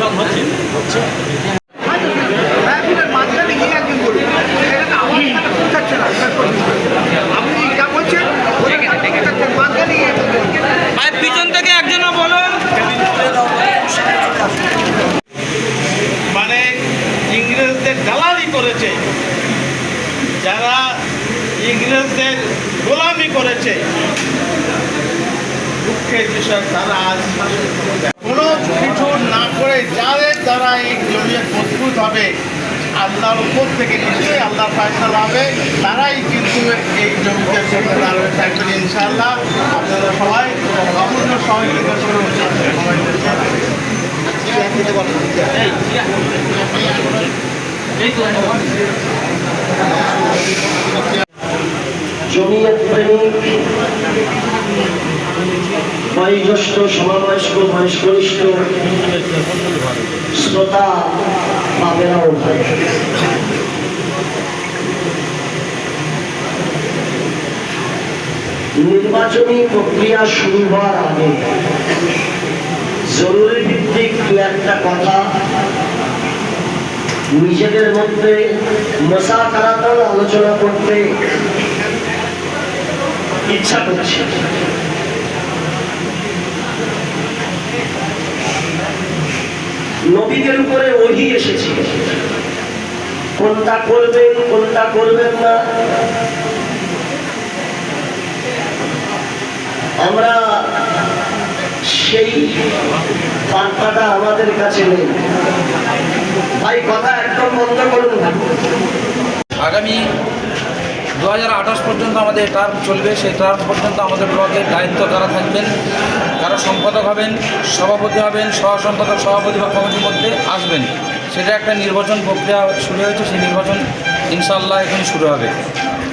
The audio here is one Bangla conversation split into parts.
জলপান হচ্ছে। মাহফিলের মাঝখানে গিয়ে একজন বলুন। এখানে আওয়াজ মানে পৌঁছাচ্ছে না আপনি যা বলছেন ওখানে পৌঁছাচ্ছেন, মাঝখানে গিয়ে বলুন। ভাই পিছন থেকে একজনও বলুন। মানে ইংরেজদের দালালি করেছে। যারা ইংরেজদের গোলামি করেছে। দুঃখের বিষয় তারা আজ কোনো কিছু না করে যাদের দ্বারা এই জমিয়ে মজবুত হবে, আল্লাহর উপর থেকে নিশ্চয়ই আল্লাহ ফায়সালা হবে। তারাই কিন্তু এই জমিতে থেকে দাঁড়িয়ে থাকবেন ইনশাআল্লাহ। আপনারা সবাই অমূল্য সহযোগিতা করুন। জমিয়ত বয়োজ্যেষ্ঠ শ্রোতা নির্বাচনী প্রক্রিয়া শুরু হওয়ার আগে জরুরি ভিত্তিক একটা কথা নিজেদের মধ্যে মশাকারাতন আলোচনা করতে ইচ্ছা করছে নবীদের উপরে ওহি এসেছে। কোনটা করবেন কোনটা করবেন না। আমরা সেই বার্তাটা আমাদের কাছে নেই। ভাই, কথা একদম বন্ধ করুন। আগামী দু হাজার আঠাশ পর্যন্ত আমাদের টার্ম চলবে। সেই টার্ম পর্যন্ত আমাদের ব্লকের দায়িত্ব কারা থাকবেন কারা সম্পাদক হবেন সভাপতি হবেন সহ সম্পাদক সভাপতি বা কমিটির মধ্যে আসবেন সেটা একটা নির্বাচন প্রক্রিয়া শুরু হয়েছে। সেই নির্বাচন ইনশাল্লাহ এখানে শুরু হবে।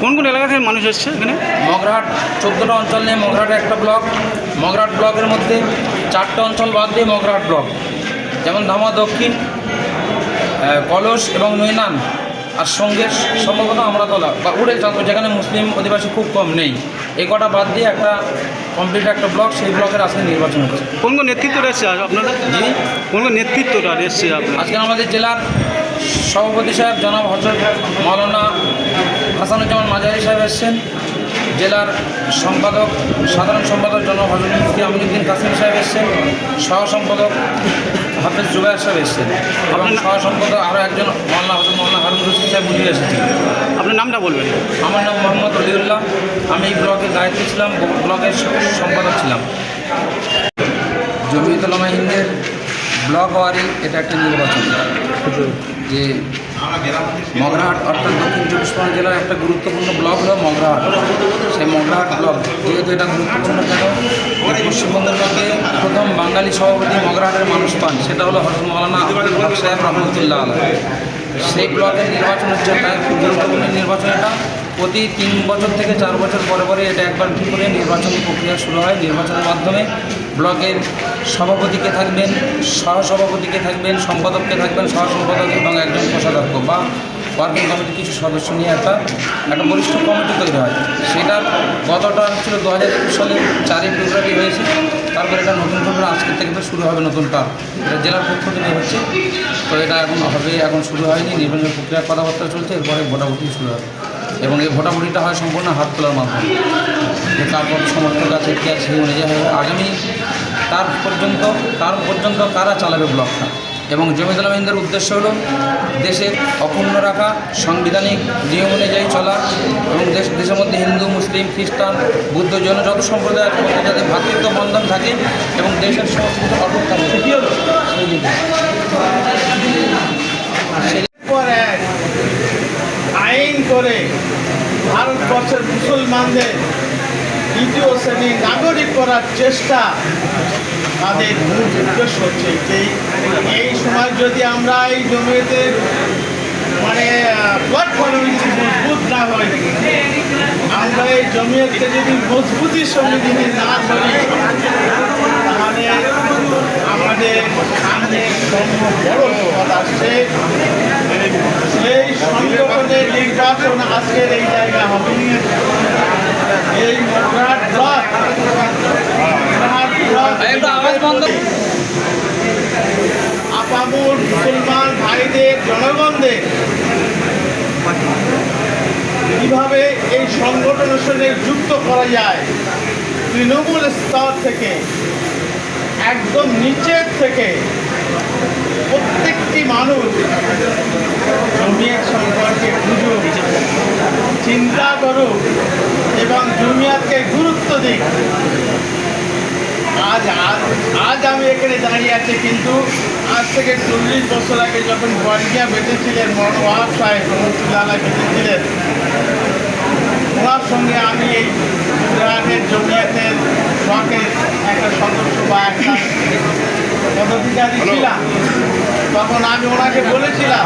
কোন কোন এলাকা থেকে মানুষ এসছে এখানে? মগরাহাট চোদ্দোটা অঞ্চল নিয়ে মগরাহাট একটা ব্লক মগরাহাট ব্লকের মধ্যে চারটা অঞ্চল বাদ দিয়ে মগরাহাট ব্লক যেমন ধামা দক্ষিণ কলস এবং নৈনান। আর সঙ্গে সম্ভবত আমরা তোলা বা উড়ে চাঁদ যেখানে মুসলিম অধিবাসী খুব কম নেই। এই কটা বাদ দিয়ে একটা কমপ্লিট একটা ব্লক সেই ব্লকের আজকে নির্বাচন হচ্ছে। কোন কোন নেতৃত্ব রয়েছে আপনারা জি। কোন কোন নেতৃত্বটা এসছে আপনার আজকে আমাদের জেলার সভাপতি সাহেব জনাব হজরত মৌলানা হাসানুজ্জামান মাজারি সাহেব এসছেন। জেলার সম্পাদক সাধারণ সম্পাদক জনাব হজরত মুফতি আমিনুদ্দিন কাসিম সাহেব এসছেন সহ সম্পাদক হাফেজ জুবাইর সাহেব এসছেন এবং সহ সম্পাদক আরও একজন মাওলানা হজরত মাওলানা হারুন রশিদ সাহেব উনি এসেছেন। আপনার নামটা বলবেন। আমার নাম মোহাম্মদ অলিউল্লাহ আমি এই ব্লকের দায়িত্বে ছিলাম ব্লকের সম্পাদক ছিলাম। জমিয়তুলামা হিন্দের ব্লক ওয়ারি এটা একটা নির্বাচন। যে মগরাহাট অর্থাৎ দক্ষিণ চব্বিশ পরগনা জেলার একটা গুরুত্বপূর্ণ ব্লক হলো মগরাহাট। সেই মগরাহাট ব্লক যেহেতু এটা গুরুত্বপূর্ণ কেন? পশ্চিমবঙ্গের মধ্যে প্রথম বাঙালি সভাপতি মগরাহাটের মানুষ পান, সেটা হলো হজরত মৌলানা আব্দুল সাহেব রহমতুল্লাহ সেই ব্লকের নির্বাচন হচ্ছে একটা গুরুত্বপূর্ণ নির্বাচন এটা। প্রতি তিন বছর থেকে চার বছর পরে পরে এটা একবার করে নির্বাচনী প্রক্রিয়া শুরু হয় নির্বাচনের মাধ্যমে। ব্লকের সভাপতিকে থাকবেন, সহসভাপতিকে থাকবেন, সম্পাদককে থাকবেন সহ সম্পাদক এবং একজন কোষাধ্যক্ষ বা ওয়ার্কিং কমিটির কিছু সদস্য নিয়ে একটা একটা বরিষ্ঠ কমিটি তৈরি হয়। সেটার গতটা ছিল দু হাজার একুশ সালে চারই ফেব্রুয়ারি হয়েছে। তারপরে এটা নতুন করে আজকের থেকে তো শুরু হবে নতুন টার্ম এটা জেলার পক্ষ থেকে হচ্ছে। তো এটা এখন হবে, এখন শুরু হয়নি, নির্বাচনের প্রক্রিয়া, কথাবার্তা চলছে, এরপরে ভোটাভুটি শুরু হবে। এবং এই ভোটাভুটিটা হয় সম্পূর্ণ হাত তোলার মাধ্যমে। যে কার কত সমর্থক আছে কী আছে সেই অনুযায়ী আগামী তার পর্যন্ত তার পর্যন্ত কারা চালাবে ব্লকটা? এবং জমিদুল আমিনদের উদ্দেশ্য হলো দেশের অক্ষুণ্ণ রাখা সাংবিধানিক নিয়ম অনুযায়ী চলা এবং দেশ দেশের মধ্যে হিন্দু মুসলিম খ্রিস্টান বুদ্ধ জৈন যত সম্প্রদায়ের মধ্যে যাতে ভ্রাতৃত্ব বন্ধন থাকে এবং দেশের সংস্কৃতি অটুট থাকে সেই দিকে পর এক আইন করে ভারতবর্ষের মুসলমানদের দ্বিতীয় শ্রেণি নাগরিক করার চেষ্টা তাদের মূল উদ্দেশ্য হচ্ছে এই সময় যদি আমরা এই জমিতে মানে মজবুত না হয়, আমরা এই জমিয়তকে যদি মজবুতির সঙ্গে যদি না ধরি, তাহলে আমাদের সামনে বড় সেই আজকের এই জায়গা হবে এই আপামুর মুসলমান ভাইদের জনগণদের কীভাবে এই সংগঠনের সঙ্গে যুক্ত করা যায়, তৃণমূল স্তর থেকে, একদম নিচের থেকে প্রত্যেকটি মানুষ জমিয়ত সম্পর্কে বুঝুক চিন্তা করুক এবং জমিয়াতকে গুরুত্ব দিক। আজ আজ আমি এখানে দাঁড়িয়ে আছি, কিন্তু আজ থেকে চল্লিশ বছর আগে যখন বর্গিয়া বেঁচেছিলেন মনোয়াব সাহেব রহমতুল্লাহ বেঁচেছিলেন ওনার সঙ্গে আমি এই গুজরাটের জমিয়াতের শখের একটা সদস্য বা একটা পদাধিকারী ছিলাম? তখন আমি ওনাকে বলেছিলাম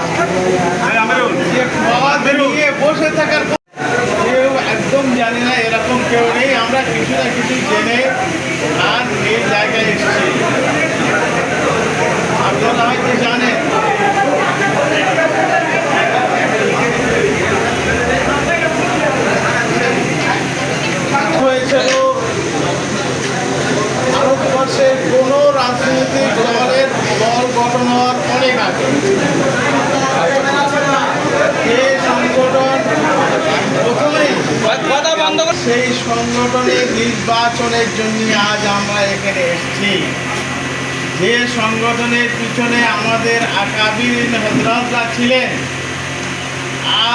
যে খাওয়া বেরিয়ে বসে থাকার কেউ একদম জানি না, এরকম কেউ নেই। আমরা কিছু না কিছু জেনে আর এই জায়গায় এসেছি। আপনারা হয়তো জানেন ভারতবর্ষের কোনো রাজনৈতিক দলের দল গঠন হওয়ার অনেক আগে যে সংগঠন প্রথমেই সেই সংগঠনের নির্বাচনের জন্য আজ আমরা এখানে এসেছি। যে সংগঠনের পিছনে আমাদের আকাবির হজরতরা ছিলেন,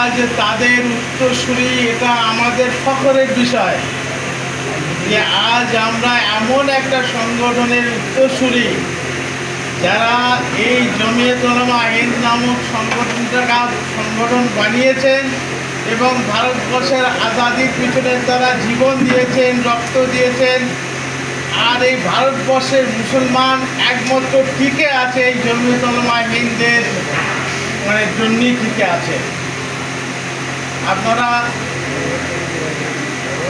আজ তাদের উত্তরসূরি এটা আমাদের ফখরের বিষয়। যে আজ আমরা এমন একটা সংগঠনের উত্তরসূরি, যারা এই জমিয়ত ওলামা হিন্দ নামক সংগঠনটা সংগঠন বানিয়েছেন এবং ভারতবর্ষের আজাদির পিছনে তারা জীবন দিয়েছেন, রক্ত দিয়েছেন। আর এই ভারতবর্ষের মুসলমান একমাত্র টিকে আছে, এই জমিয়ত ওলামা হিন্দের মানে জন্যই টিকে আছে। আপনারা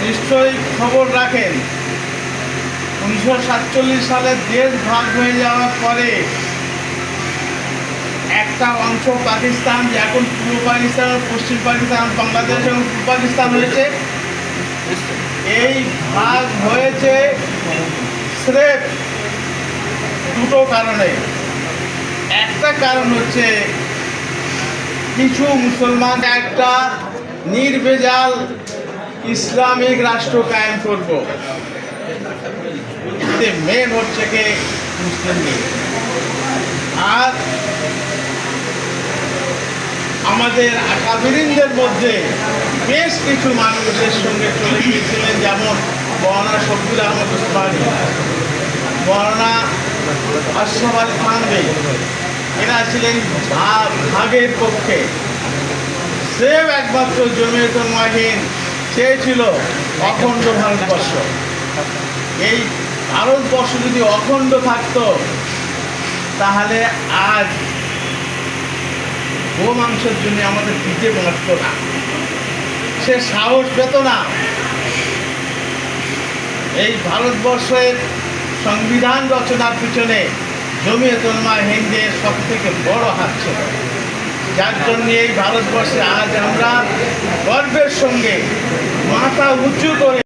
নিশ্চয়ই খবর রাখেন, উনিশশো সাতচল্লিশ সালে দেশ ভাগ হয়ে যাওয়ার পরে একটা অংশ পাকিস্তান, যে এখন পূর্ব পাকিস্তান, পশ্চিম পাকিস্তান, বাংলাদেশ এবং পাকিস্তান হয়েছে এই ভাগ হয়েছে স্রেফ দুটো কারণে। একটা কারণ হচ্ছে কিছু মুসলমান একটা নির্ভেজাল ইসলামিক রাষ্ট্র কায়েম করব। মেন হচ্ছে কে? মুসলিম আর আমাদের আকাবিরিনদের মধ্যে বেশ কিছু মানুষের সঙ্গে চলে গিয়েছিলেন, যেমন মহানা শব্দুল আহমদ উসমানী মহানা আশরাফ থানবে এরা ছিলেন ভাগের পক্ষে। সেও একমাত্র জমিয়ত মাহিন চেয়েছিল অখণ্ড ভারতবর্ষ। এই ভারতবর্ষ যদি অখণ্ড থাকতো, তাহলে আজ গো মাংসের জন্য আমাদের পিঠে বাঁচত না। সে সাহস পেত না। এই ভারতবর্ষের সংবিধান রচনার পিছনে জমিয়তুলমা হিন্দের সব থেকে বড় হাত ছিল। যার জন্য এই ভারতবর্ষে আজ আমরা গর্বের সঙ্গে মাথা উঁচু করে